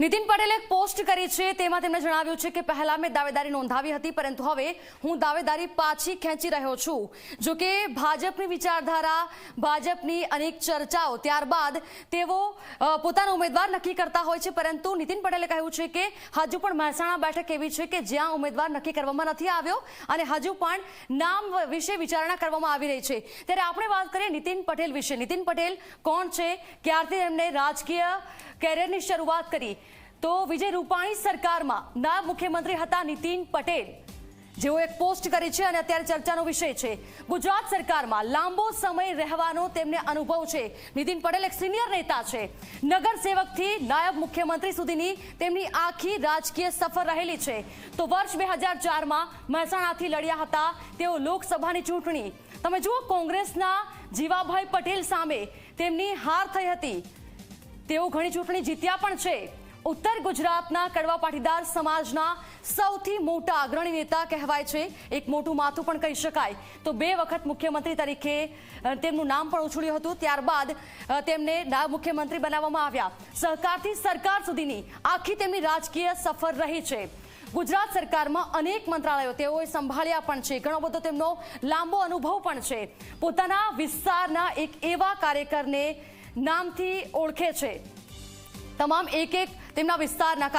નીતિન પટેલે એક પોસ્ટ કરી છે, તેમાં તેમણે જણાવ્યું છે કે પહેલા મેં દાવેદારી નોંધાવી હતી, પરંતુ હવે હું દાવેદારી પાછી ખેંચી રહ્યો છું. જો કે ભાજપની વિચારધારા, ભાજપની અનેક ચર્ચાઓ, ત્યારબાદ તેઓ પોતાનો ઉમેદવાર નક્કી કરતા હોય છે, પરંતુ નીતિન પટેલે કહ્યું છે કે હજુ પણ મહેસાણા બેઠક એવી છે કે જ્યાં ઉમેદવાર નક્કી કરવામાં નથી આવ્યો અને હજુ પણ નામ વિશે વિચારણા કરવામાં આવી રહી છે. ત્યારે આપણે વાત કરીએ નીતિન પટેલ વિશે. નીતિન પટેલ કોણ છે? ક્યારથી એમને રાજકીય કેરિયરની શરૂઆત કરી. તો વિજય રૂપાણી સરકારમાં નાયબ મુખ્યમંત્રી હતા નીતિન પટેલ. જેઓ એક પોસ્ટ કરી છે અને અત્યારે ચર્ચાનો વિષય છે. ગુજરાત સરકારમાં લાંબો સમય રહેવાનો તેમને અનુભવ છે. નીતિન પટેલ એક સિનિયર નેતા છે. નગર સેવકથી નાયબ મુખ્યમંત્રી સુધીની તેમની આખી રાજકીય સફર રહેલી છે. તો વર્ષ બે હજાર ચારમાં મહેસાણાથી લડ્યા હતા તેઓ લોકસભાની ચૂંટણી. તમે જુઓ કોંગ્રેસના જીવાભાઈ પટેલ સામે તેમની હાર થઈ હતી. તેઓ ઘણી ચૂંટણી જીત્યા પણ છે. ઉત્તર ગુજરાતના કડવા પાટીદાર સમાજના સૌથી મોટા અગ્રણી નેતા કહેવાય છે. એક મોટું માથું પણ કહી શકાય. તો બે વખત મુખ્યમંત્રી તરીકે તેમનું નામ પણ ઉછળ્યું હતું. ત્યારબાદ તેમને નાયબ મુખ્યમંત્રી બનાવવામાં આવ્યા. સહકારથી સરકાર સુધીની આખી તેમની રાજકીય સફર રહી છે. ગુજરાત સરકારમાં અનેક મંત્રાલયો તેઓએ સંભાળ્યા પણ છે. ઘણો બધો તેમનો લાંબો અનુભવ પણ છે. પોતાના વિસ્તારના એક એવા કાર્યકરને નામથી ઓળખે છે. તમામ એક એક તેમના વિસ્તારના કાર્ય